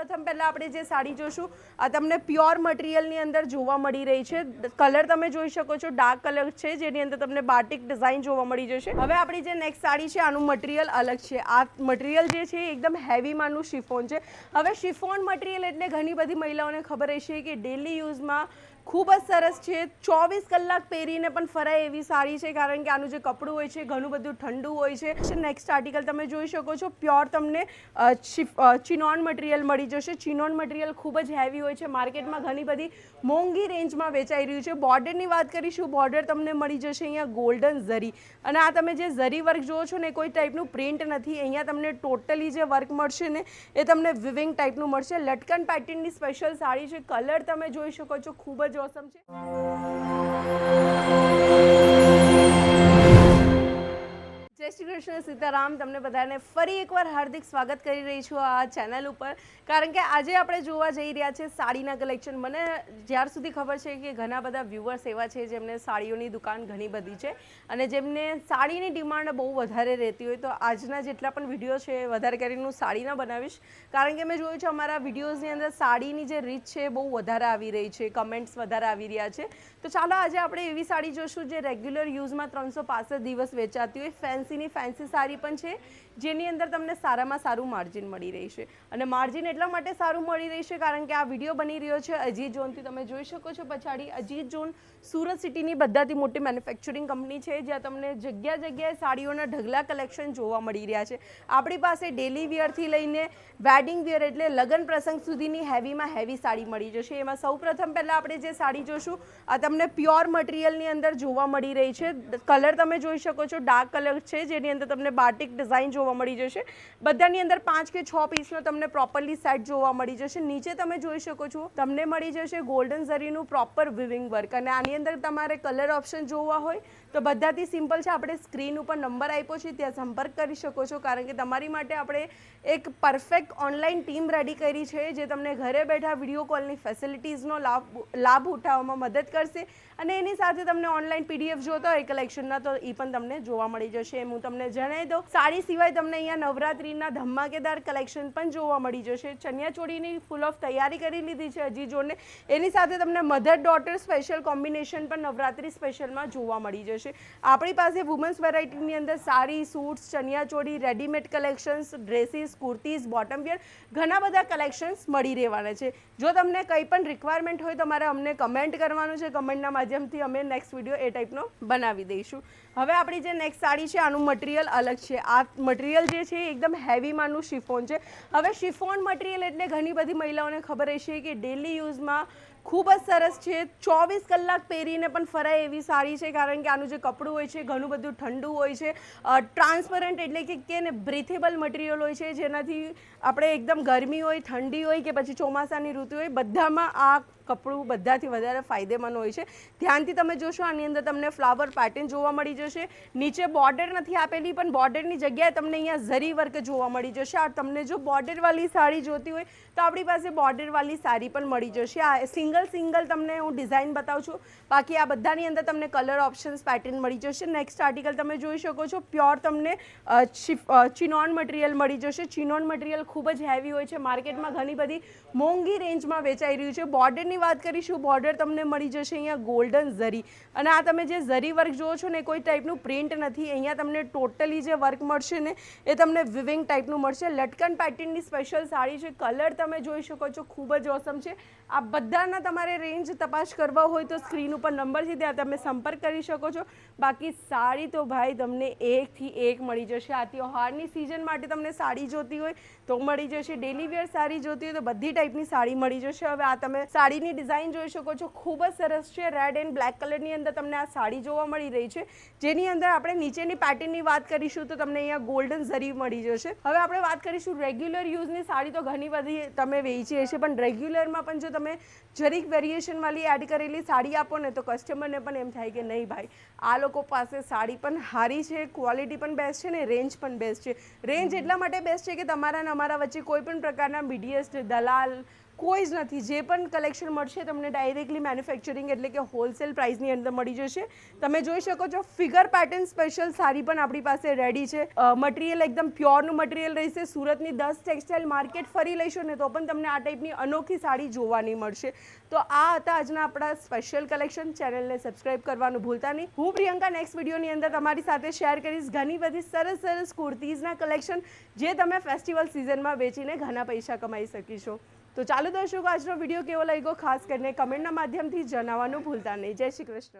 પ્રથમ પહેલાં આપણે જે સાડી જોશું, આ તમને પ્યોર મટીરિયલની અંદર જોવા મળી રહી છે. કલર તમે જોઈ શકો છો ડાર્ક કલર છે, જેની અંદર તમને બાટિક ડિઝાઇન જોવા મળી જશે. હવે આપણી જે નેક્સ્ટ સાડી છે, આનું મટીરિયલ અલગ છે. આ મટીરિયલ જે છે એકદમ હેવીમાંનું શિફોન છે. હવે શિફોન મટીરિયલ એટલે ઘણી બધી મહિલાઓને ખબર હશે કે ડેલી યુઝમાં ખૂબ જ સરસ છે. ચોવીસ કલાક પહેરીને પણ ફરાય એવી સારી છે, કારણ કે આનું જે કપડું હોય છે, ઘણું બધું ઠંડુ હોય છે. નેક્સ્ટ આર્ટિકલ તમે જોઈ શકો છો. પ્યોર તમને ચિનોન મટીરિયલ મળી જશે. ચિનોન મટીરિયલ ખૂબ જ હેવી હોય છે. માર્કેટમાં ઘણી બધી મોંઘી રેન્જમાં વેચાઈ રહ્યું છે. બોર્ડરની વાત કરીશું બોર્ડર તમને મળી જશે અહીંયા ગોલ્ડન ઝરી અને આ તમે જે ઝરી વર્ક જુઓ છો ને કોઈ ટાઈપનું પ્રિન્ટ નથી. અહીંયા તમને ટોટલી જે વર્ક મળશે ને, એ તમને વિવિંગ ટાઈપનું મળશે. લટકન પેટર્નની સ્પેશિયલ સાડી છે. કલર તમે જોઈ શકો છો. ખૂબ જ ઓસમ છે. કૃષ્ણ સીતારામ તમને બધાને ફરી એકવાર હાર્દિક સ્વાગત કરી રહી છું આ ચેનલ ઉપર. કારણ કે આજે આપણે જોવા જઈ રહ્યા છે સાડીના કલેક્શન. મને જ્યાર સુધી ખબર છે કે ઘણા બધા વ્યુઅર્સ એવા છે જેમને સાડીઓની દુકાન ઘણી બધી છે અને જેમને સાડીની ડિમાન્ડ બહુ વધારે રહેતી હોય, તો આજના જેટલા પણ વીડિયો છે વધારે કરીને હું સાડીના બનાવીશ. કારણ કે મેં જોયું છે અમારા વિડીયોઝની અંદર સાડીની જે રીચ છે બહુ વધારે આવી રહી છે કમેન્ટ્સ વધારે આવી રહ્યા છે. તો ચાલો આજે આપણે એવી સાડી જોશું જે રેગ્યુલર યુઝમાં ત્રણસો દિવસ વેચાતી હોય ફેન્સીની ફેન્સી સાડી પણ છે, જેની અંદર તમને સારામાં સારું માર્જિન મળી રહી છે અને માર્જિન એટલા માટે સારું મળી રહી છે કારણ કે આ વીડિયો બની રહ્યો છે, અજીત ઝોનથી તમે જોઈ શકો છો પછાડી. અજીત ઝોન સુરત સિટીની બધાથી મોટી મેન્યુફેક્ચરિંગ કંપની છે, જ્યાં તમને જગ્યા જગ્યાએ સાડીઓના ઢગલા કલેક્શન જોવા મળી રહ્યા છે. આપણી પાસે ડેલી વિયરથી લઈને વેડિંગ વિયર એટલે લગ્ન પ્રસંગ સુધીની હેવીમાં હેવી સાડી મળી જશે. એમાં સૌપ્રથમ પહેલાં આપણે જે સાડી જોશું, આ તમને પ્યોર મટીરિયલની અંદર જોવા મળી રહી છે. કલર તમે જોઈ શકો છો ડાર્ક કલર છે, જેની અંદર તમને બાટિક ડિઝાઇન જોવા મળી જશે. બધાની અંદર પાંચ કે છ પીસનો તમને પ્રોપરલી સેટ જોવા મળી જશે. નીચે તમે જોઈ શકો છો, તમને મળી જશે ગોલ્ડન ઝરીનું પ્રોપર વિવિંગ વર્ક અને આની અંદર તમારે કલર ઓપ્શન જોવા હોય તો બધાથી સિમ્પલ છે, આપણે સ્ક્રીન ઉપર નંબર આપ્યો છે, ત્યાં સંપર્ક કરી શકો છો, કારણ કે તમારી માટે આપણે એક પરફેક્ટ ઓનલાઈન ટીમ રેડી કરી છે, જે તમને ઘરે બેઠા વીડિયો કોલની ફેસિલિટીઝનો લાભ લાભ ઉઠાવવામાં મદદ કરશે. અને એની સાથે તમને ઓનલાઈન પીડીએફ જોતા હોય કલેક્શનના તો એ પણ તમને જોવા મળી જશે. એમ હું તમને જણાવી દઉં. સાડી સિવાય તમને અહીંયા નવરાત્રિના ધમાકેદાર કલેક્શન પણ જોવા મળી જશે. ચણિયા ચોળીની ફૂલ ઓફ તૈયારી કરી લીધી છે હજી જોડને એની સાથે તમને મધર ડોટર સ્પેશિયલ કોમ્બિનેશન પણ નવરાત્રિ સ્પેશિયલમાં જોવા મળી જશે. આપણી પાસે વુમન્સ વેરાયટીની અંદર sari suits chaniya choli readymade collections dresses kurtis bottom wear ઘણા બધા કલેક્શન્સ મળી રહેવાના છે. જો તમને કંઈ પણ રિક્વાયરમેન્ટ હોય તમારે અમને કમેન્ટ કરવાનું છે. કમેન્ટના માધ્યમથી અમે નેક્સ્ટ વીડિયો એ ટાઈપનો બનાવી દઈશું. હવે આપણી જે નેક્સ્ટ સાડી છે, આનું મટીરિયલ અલગ છે. આ મટીરિયલ જે છે એ એકદમ હેવીમાંનું શિફોન છે. હવે શિફોન મટીરિયલ એટલે ઘણી બધી મહિલાઓને ખબર હશે કે ડેલી યુઝમાં ખૂબ જ સરસ છે. ચોવીસ કલાક પહેરીને પણ ફરાય એવી સારી છે, કારણ કે આનું જે કપડું હોય છે, ઘણું બધું ઠંડુ હોય છે. ટ્રાન્સપરન્ટ એટલે કે કે ને બ્રીથેબલ મટીરિયલ હોય છે, જેનાથી આપણે એકદમ ગરમી હોય, ઠંડી હોય કે પછી ચોમાસાની ઋતુ હોય, બધામાં આ કપડું બધાથી વધારે ફાયદેમંદ હોય છે. ધ્યાનથી તમે જોશો, આની અંદર તમને ફ્લાવર પેટર્ન જોવા મળી જશે. નીચે બોર્ડર નથી આપેલી, પણ બોર્ડરની જગ્યાએ તમને અહીંયા ઝરી વર્ક જોવા મળી જશે. આ તમને જો બોર્ડરવાળી સાડી જોતી હોય, તો આપણી પાસે બોર્ડરવાળી સાડી પણ મળી જશે. આ સિંગલ સિંગલ તમને હું ડિઝાઇન બતાવું છું. બાકી આ બધાની અંદર તમને કલર ઓપ્શન્સ પેટર્ન મળી જશે. નેક્સ્ટ આર્ટિકલ તમે જોઈ શકો છો. પ્યોર તમને ચિનોન મટીરિયલ મળી જશે. ચિનોન મટીરિયલ ખૂબ જ હેવી હોય છે. માર્કેટમાં ઘણી બધી મોંઘી રેન્જમાં વેચાઈ રહ્યું છે. બોર્ડરની વાત કરીશું બોર્ડર તમને મળી જશે અહીંયા ગોલ્ડન ઝરી અને આ તમે જે ઝરી વર્ક જુઓ છો ને કોઈ ટાઈપનું પ્રિન્ટ નથી. અહીંયા તમને ટોટલી જે વર્ક મળશે ને, એ તમને વિવિંગ ટાઈપનું મળશે. લટકન પેટર્નની સ્પેશિયલ સાડી છે. કલર તમે જોઈ શકો છો, ખૂબ જ ઓસમ છે. આ બધાના તમારે રેન્જ તપાસ કરવા હોય તો સ્ક્રીન ઉપર નંબર છે ત્યાં તમે સંપર્ક કરી શકો છો. બાકી સાડી તો ભાઈ તમને એકથી એક મળી જશે. આ ત્યોહારની સિઝન માટે તમને સાડી જોતી હોય તો મળી જશે. ડેલી વેર સાડી જોતી હોય તો બધી ટાઈપની સાડી મળી જશે. હવે આ તમે સાડીની ડિઝાઇન જોઈ શકો છો. ખૂબ જ સરસ છે. રેડ એન્ડ બ્લેક કલરની અંદર તમને આ સાડી જોવા મળી રહી છે. જેની અંદર આપણે નીચેની પેટર્નની વાત કરીશું તો તમને અહીંયા ગોલ્ડન ઝરી મળી જશે. હવે આપણે વાત કરીશું રેગ્યુલર યુઝની સાડી તો ઘણી બધી તમે વેચી હશે, પણ રેગ્યુલરમાં પણ જો તમે જરીક વેરિએશનવાળી એડ કરેલી સાડી આપો ને તો કસ્ટમરને પણ એમ થાય કે નહીં ભાઈ, આ લોકો પાસે સાડી પણ સારી છે ક્વોલિટી પણ બેસ્ટ છે ને રેન્જ પણ બેસ્ટ છે. રેન્જ એટલા માટે બેસ્ટ છે કે તમારા અમારા વચ્ચે કોઈ પણ પ્રકારના બીડીએસ દલાલ કોઈ જ નથી. જે પણ કલેક્શન મળશે તમને ડાયરેક્ટલી મેન્યુફેક્ચરિંગ એટલે કે હોલસેલ પ્રાઇસની અંદર મળી જશે. તમે જોઈ શકો છો ફિગર પેટર્ન સ્પેશિયલ સારી પણ આપણી પાસે રેડી છે. મટીરિયલ એકદમ પ્યોરનું મટીરિયલ રહેશે. સુરતની દસ ટેક્સટાઇલ માર્કેટ ફરી લઈશો ને તો પણ તમને આ ટાઈપની અનોખી સાડી જોવાની મળશે. તો આ હતા આજના આપણા સ્પેશિયલ કલેક્શન ચેનલને સબસ્ક્રાઇબ કરવાનું ભૂલતા નહીં. હું પ્રિયંકા નેક્સ્ટ વિડીયોની અંદર તમારી સાથે શેર કરીશ ઘણી બધી સરસ સરસ કુર્તીઝના કલેક્શન જે તમે ફેસ્ટિવલ સિઝનમાં વેચીને ઘણા પૈસા કમાઈ શકીશો. તો ચાલો દર્શકો, આજનો વીડિયો કેવો લાગ્યો? ખાસ કરીને કમેન્ટના માધ્યમથી જણાવવાનું ભૂલતા નહીં. જય શ્રી કૃષ્ણ.